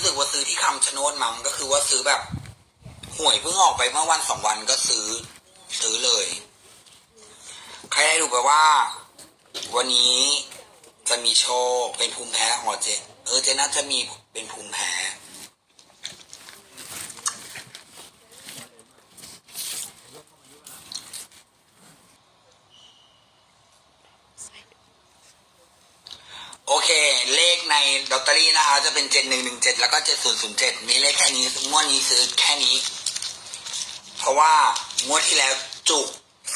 รู้สึกว่าซื้อที่คำชะโนดมัมก็คือว่าซื้อแบบห่วยเพิ่งออกไปเมื่อวันสองวันก็ซื้อ ซื้อเลย ใครได้ดูไปว่า วันนี้จะมีโชว์เป็นภูมิแพ้ขอเจเออเจน่าจะมีเป็นภูมิแพ้ ลขในลอตเตอรี่นะคะ จะเป็นเจ็ดหนึ่งหนึ่งเจ็ดแล้วก็เจ็ดศูนย์ศูนย์เจ็ดมีเลขแค่นี้งวดนี้ซื้อแค่นี้ เพราะว่างวดที่แล้วจุก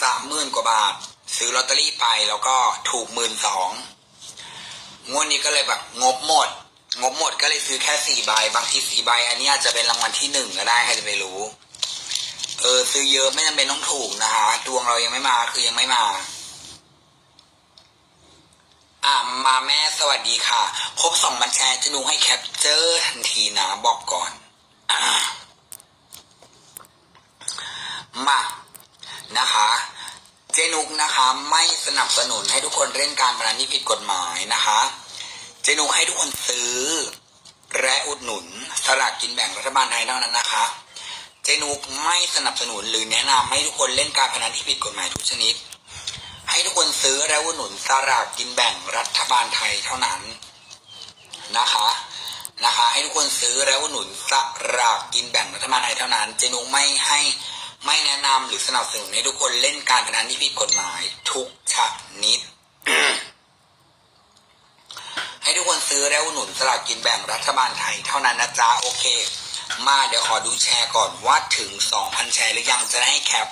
สามหมื่นกว่าบาท ซื้อลอตเตอรี่ไปแล้วก็ถูกหมื่นสองงวดนี้ก็เลยแบบงบหมด งบหมดก็เลยซื้อแค่สี่ใบบางทีสี่ใบ อันนี้อาจจะเป็นรางวัลที่หนึ่งก็ได้ใครจะไปรู้ เออ ซื้อเยอะไม่จำเป็นต้องถูกนะคะดวงเรายังไม่มาคือยังไม่มา อ่ามาแม่สวัสดีค่ะ ครบสองบัญแชร์จะดูให้แคปเจอร์ทันทีนะบอกก่อนอ่ามานะคะเจนุกนะคะไม่สนับสนุนให้ทุกคนเล่นการพนันที่ผิดกฎหมายนะคะ เจนุกให้ทุกคนซื้อ และอุดหนุนสลากกินแบ่งรัฐบาลไทยเท่านั้นนะคะ เจนุกไม่สนับสนุนหรือแนะนำให้ทุกคนเล่นการพนันที่ผิดกฎหมายทุกชนิด ให้ทุกคนซื้อและอุดหนุนสลากกินแบ่งรัฐบาลไทยเท่านั้นนะคะนะคะ ให้ทุกคนซื้อและอุดหนุนสลากกินแบ่งรัฐบาลไทยเท่านั้น เจนุกไม่ให้ไม่แนะนำหรือสนับสนุนให้ทุกคนเล่นการพนันที่ผิดกฎหมายทุกชนิด ให้ทุกคนซื้อและอุดหนุนสลากกินแบ่งรัฐบาลไทยเท่านั้นนะจ๊ะโอเค มาเดี๋ยวขอดูแชร์ก่อนว่าถึง 2,000 แชร์หรือยังจะได้ให้แคป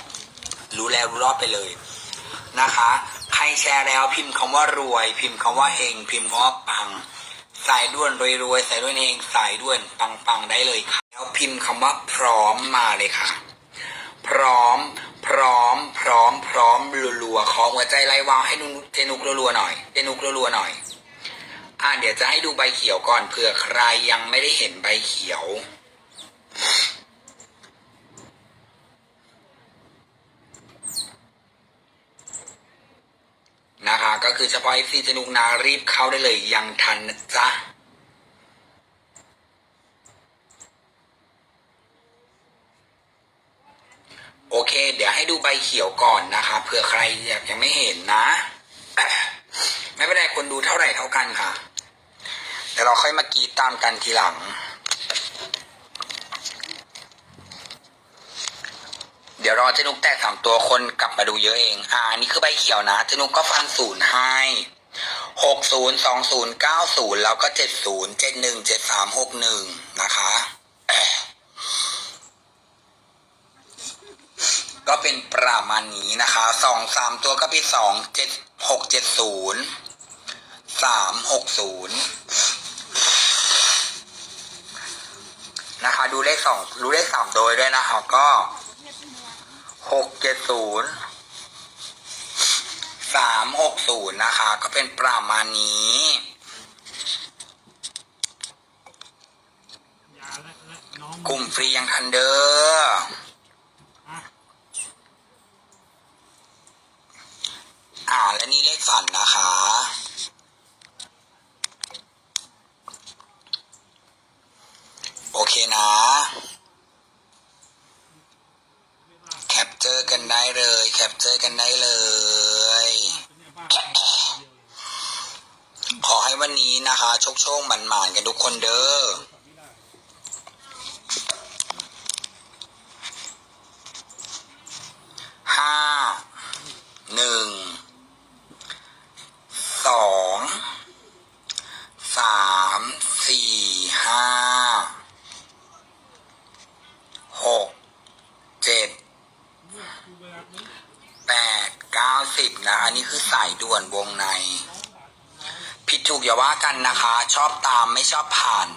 รู้แล้วรู้รอบไปเลย นะคะ ใครแชร์แล้วพิมพ์คำว่ารวย พิมพ์คำว่าเฮงพิมพ์คำว่าปังสายด้วนรวยรวยสายด้วนเฮงสายด้วนปังปังได้เลยค่ะ แล้วพิมพ์คำว่าพร้อมมาเลยค่ะ พร้อม พร้อม พร้อม พร้อมรัวๆขอหัวใจไล่วาวให้นุเจนุกรัวๆหน่อยเจนุกรัวๆหน่อยอ่าเดี๋ยวจะให้ดูใบเขียวก่อนเผื่อใครยังไม่ได้เห็นใบเขียว นะคะ ก็คือเฉพาะ FC จนุกนารีบเข้าได้เลยยังทันนะจ๊ะโอเค เดี๋ยวให้ดูใบเขียวก่อนนะคะเผื่อใครอยากยังไม่เห็นนะ ไม่เป็นไรคนดูเท่าไหร่เท่ากันค่ะเดี๋ยวเราค่อยมากีดตามกันทีหลัง เดี๋ยวรอเจนุกแตกสามตัวคนกลับมาดูเยอะเอง อ่านนี่คือใบเขียวนะเจนุกก็ฟันศูนย์ให้หกศูนย์สองศูนย์เก้าศูนย์แล้วก็เจ็ดศูนย์เจ็ดหนึ่งเจ็ดสามหกหนึ่งนะคะ ก็เป็นประมาณนี้นะคะสองสามตัวก็เป็นสองเจ็ดหกเจ็ดศูนย์สามหกศูนย์นะคะ ดูเลขสองดูเลขสามโดยด้วยนะคะก็ หกเจ็ดศูนย์สามหกศูนย์นะคะ ก็เป็นประมาณนี้ยาและและน้องกลุ่มฟรียังทันเดอร์อะอ่าและนี่เลขฝันนะคะ โอเคนะ แคปเจอร์กันได้ เจอกันได้เลย ขอให้วันนี้นะคะ โชคโชคหมันหมานกันทุกคนเด้อ ห้า หนึ่ง สอง สาม สี่ ห้า หก เจ็ด ดูเวลานี้ แปดเก้าสิบ นะ อันนี้คือสายด่วนวงใน ผิดถูกอย่าว่ากันนะคะ ชอบตามไม่ชอบผ่าน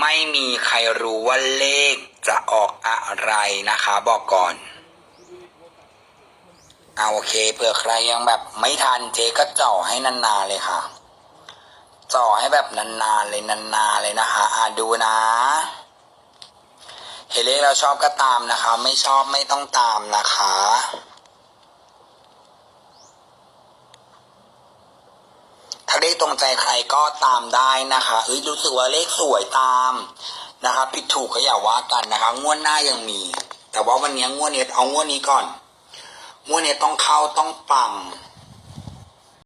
ไม่มีใครรู้ว่าเลขจะออกอะไรนะคะ บอกก่อนเอาโอเคเผื่อใครยังแบบไม่ทันเจก็เจ่อให้นานๆเลยค่ะ จ่อให้แบบนานๆเลยนานๆเลยนะคะอะดูนะเห็นเลขเราชอบก็ตามนะคะ ไม่ชอบไม่ต้องตามนะคะเลขตรงใจใครก็ตามได้นะคะเอ้ยรู้สึกว่าเลขสวยตามนะคะผิดถูกก็อย่าว่ากันนะคะงวดหน้ายังมี แต่ว่าวันนี้งวดนี้เอางวดนี้ก่อนงวดนี้ต้องเข้าต้องปัง